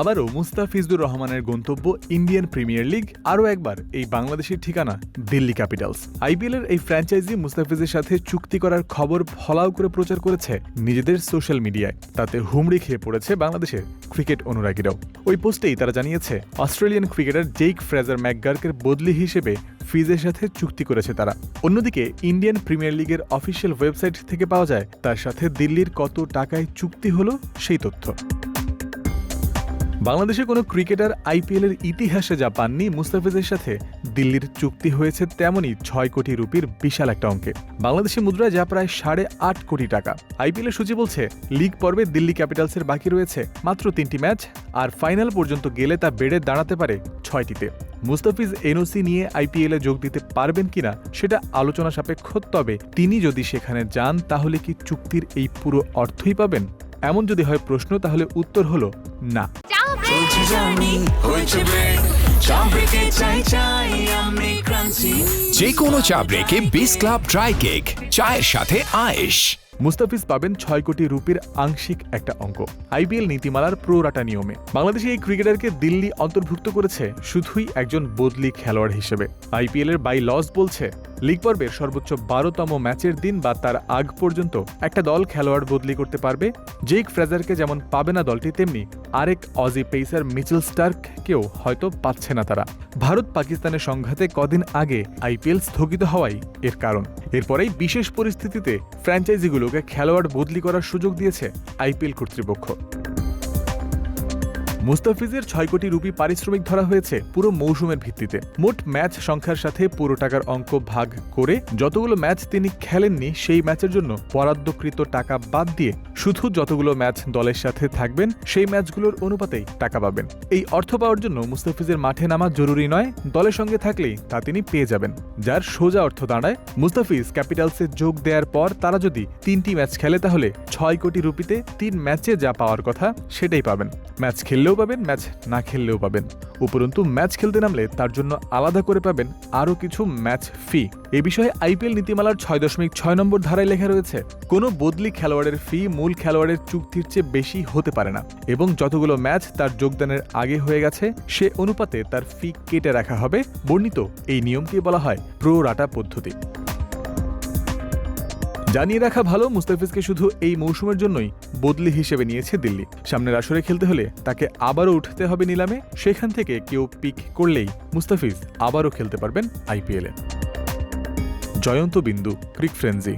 আবারও মুস্তাফিজুর রহমানের গন্তব্য ইন্ডিয়ান প্রিমিয়ার লিগ আরও একবার এই বাংলাদেশের ঠিকানা দিল্লি ক্যাপিটালস। আইপিএলের এই ফ্র্যাঞ্চাইজি মুস্তাফিজের সাথে চুক্তি করার খবর ফলাও করে প্রচার করেছে নিজেদের সোশ্যাল মিডিয়ায় তাতে হুমড়ি খেয়ে পড়েছে বাংলাদেশের ক্রিকেট অনুরাগীরাও। ওই পোস্টেই তারা জানিয়েছে অস্ট্রেলিয়ান ক্রিকেটার জেইক ফ্রেজার ম্যাকগার্কের বদলি হিসেবে ফিজের সাথে চুক্তি করেছে তারা। অন্যদিকে, ইন্ডিয়ান প্রিমিয়ার লিগের অফিসিয়াল ওয়েবসাইট থেকে পাওয়া যায় তার সাথে দিল্লির কত টাকায় চুক্তি হলো সেই তথ্য। বাংলাদেশে কোনো ক্রিকেটার আইপিএলের ইতিহাসে যা পাননি, মুস্তাফিজের সাথে দিল্লির চুক্তি হয়েছে তেমনই ছয় কোটি রুপির বিশাল একটা অঙ্কে। বাংলাদেশি মুদ্রায় যা প্রায় সাড়ে আট কোটি টাকা। আইপিএলের সূচি বলছে, লিগ পর্বে দিল্লি ক্যাপিটালসের বাকি রয়েছে মাত্র তিনটি ম্যাচ, আর ফাইনাল পর্যন্ত গেলে তা বেড়ে দাঁড়াতে পারে ছয়টিতে। মুস্তাফিজ এনওসি নিয়ে আইপিএলে যোগ দিতে পারবেন কিনা, সেটা আলোচনা সাপেক্ষ, তবে তিনি যদি সেখানে যান, তাহলে কি চুক্তির এই পুরো অর্থই পাবেন? এমন যদি হয় প্রশ্ন, তাহলে উত্তর হলো না। জানি হয়েছে ব্রেক। চা ব্রেকে চাই চাই আমি ক্রান্তি। যে কোনো চা ব্রেকে বিস ক্লাব ড্রাই কেক চায়ের সাথে আয়েশ। মুস্তাফিজ পাবেন ছয় কোটি রুপির আংশিক একটা অঙ্ক। আইপিএল নীতিমালার প্রোরাটা নিয়মে। বাংলাদেশে এই ক্রিকেটারকে দিল্লি অন্তর্ভুক্ত করেছে শুধুই একজন বদলি খেলোয়াড় হিসেবে। আইপিএল এর বাই লস বলছে লিগ পর্বের সর্বোচ্চ বারোতম ম্যাচের দিন বা তার আগ পর্যন্ত একটা দল খেলোয়াড় বদলি করতে পারবে। জেক ফ্রেজারকে যেমন পাবে না দলটি, তেমনি আরেক অজি পেইসার মিচেল স্টার্ককেও হয়তো পাচ্ছে না তারা। ভারত পাকিস্তানের সংঘাতে কদিন আগে আইপিএল স্থগিত হওয়াই এর কারণ। এরপরেই বিশেষ পরিস্থিতিতে ফ্র্যাঞ্চাইজিগুলোকে খেলোয়াড় বদলি করার সুযোগ দিয়েছে আইপিএল কর্তৃপক্ষ। মুস্তাফিজের ছয় কোটি রুপি পারিশ্রমিক ধরা হয়েছে পুরো মৌসুমের ভিত্তিতে। মোট ম্যাচ সংখ্যার সাথে পুরো টাকার অঙ্ক ভাগ করে যতগুলো ম্যাচ তিনি খেলেননি সেই ম্যাচের জন্য বরাদ্দকৃত টাকা বাদ দিয়ে শুধু যতগুলো ম্যাচ দলের সাথে থাকবেন সেই ম্যাচগুলোর অনুপাতেই টাকা পাবেন। এই অর্থ পাওয়ার জন্য মুস্তাফিজের মাঠে নামা জরুরি নয়, দলের সঙ্গে থাকলেই তা তিনি পেয়ে যাবেন। যার সোজা অর্থ দাঁড়ায়, মুস্তাফিজ ক্যাপিটালসে যোগ দেওয়ার পর তারা যদি তিনটি ম্যাচ খেলে তাহলে ছয় কোটি রুপিতে তিন ম্যাচে যা পাওয়ার কথা সেটাই পাবেন। ম্যাচ খেললেও পাবেন, ম্যাচ না খেললেও পাবেন। উপরন্তু, ম্যাচ খেলতে নামলে তার জন্য আলাদা করে পাবেন আরও কিছু ম্যাচ ফি। এ বিষয়ে আইপিএল নীতিমালার ছয় দশমিক ছয় নম্বর ধারায় লেখা রয়েছে, কোনো বদলি খেলোয়াড়ের ফি মূল খেলোয়াড়ের চুক্তির চেয়ে বেশি হতে পারে না এবং যতগুলো ম্যাচ তার যোগদানের আগে হয়ে গেছে, সে অনুপাতে তার ফি কেটে রাখা হবে, বর্ণিত এই নিয়মকে বলা হয় প্রো রাটা পদ্ধতি। জানিয়ে রাখা ভালো, মুস্তাফিজকে শুধু এই মৌসুমের জন্যই বদলি হিসেবে নিয়েছে দিল্লি। সামনের আসরে খেলতে হলে তাকে আবারও উঠতে হবে নিলামে, সেখান থেকে কেউ পিক করলেই মুস্তাফিজ আবারও খেলতে পারবেন আইপিএলে। জয়ন্ত বিন্দু, ক্রিক ফ্রেন্সি।